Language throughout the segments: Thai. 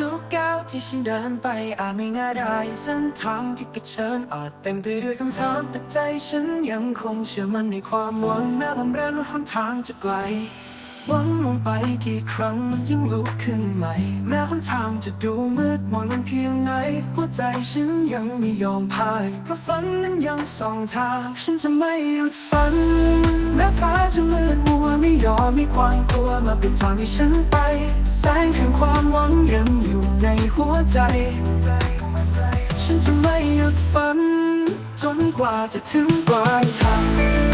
ทุกก้าวที่ฉันเดินไปอาจไม่ง่ายได้เส้นทางที่เผชิญอาจเต็มไปด้วยคำถามแต่ใจฉันยังคงเชื่อมั่นในความหวังแม้ลำเรงและหนทางจะไกล หวังลงไปกี่ครั้งมันยิ่งลุกขึ้นใหม่ แม้หนทางจะดูมืดมนมันเพียงไหน หัวใจฉันยังไม่ยอมพ่าย เพราะฝันนั้นยังส่องทาง ฉันจะไม่หยุดฝัน แม้ฟ้าจะมืดมัวไม่ยอมมีความกลัวมาเป็นทางที่ฉันไป แสงแห่งความหวังยังอยู่ในหัวใจ ฉันจะไม่หยุดฝัน จนกว่าจะถึงปลายทาง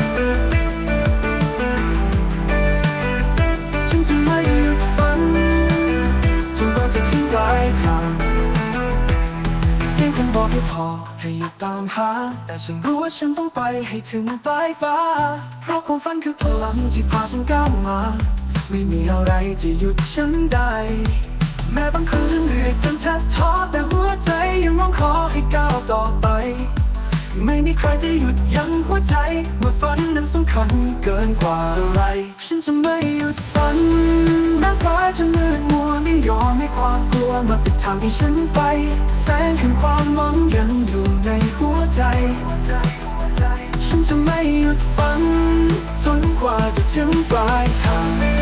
อให้พอให้หยุดตามหา แต่ฉันรู้ว่าฉันต้องไปให้ถึงปลายฟ้า เพราะความฝันคือพลังที่พาฉันก้าวมา ไม่มีอะไรจะหยุดฉันได้ แม้บางครั้งฉันเหนื่อยจนแทบท้อแต่หัวใจยังร้องขอให้ก้าวต่อไป มีใครจะหยุดยั้งหัวใจ เมื่อฝันนั้นสำคัญเกินกว่าอะไร ฉันจะไม่หยุดฝันแม้ฟ้าจะมืดมัวไม่ยอมให้ความกลัวมาปิดทางที่ฉันไป แสงแห่งความหวังยังอยู่ในหัวใจ ฉันจะไม่หยุดฝันจนกว่าจะถึงปลายทาง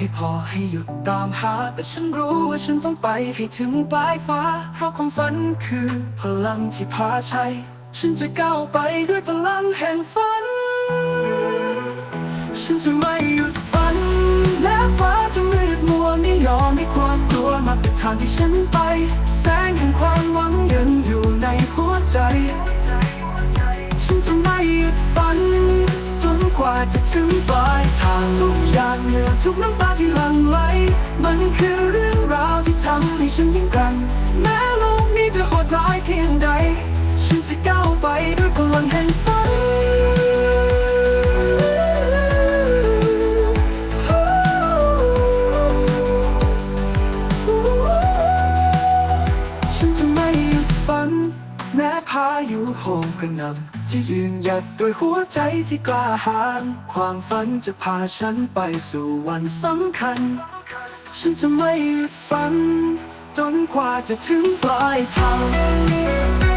ให้พอให้หยุดตามหา แต่ฉันรู้ว่าฉันต้องไปให้ถึงปลายฟ้า เพราะความฝันคือพลังที่พาใช้ฉันจะก้าวไปด้วยพลังแห่งฝัน ฉันจะไม่หยุดฝัน และฟ้าจะมืดมัวไม่ยอมให้ความกลัวมาปิดทางที่ฉันไป แสงแห่งความหวังยังอยู่ในหัวใจ ฉันจะไม่หยุดฝัน จนกว่าจะถึงปลายทาง ทุกเหนื่อทุกน้ำตาที่หลั่งไหล มันคือเรื่องราวที่ทำให้ฉันยิ่งกัน แม้โลกนี้จะโหดร้ายเพียงใด ฉันจะก้าวไปด้วยพลังแห่งฝันฉันจะไม่หยุดฝัน แม้พายุโหมกระหน่ำ จะยืนหยัดด้วยหัวใจที่กล้าหาญความฝันจะพาฉันไปสู่วันสำคัญ ฉันจะไม่ฝัน จนกว่าจะถึงปลายทาง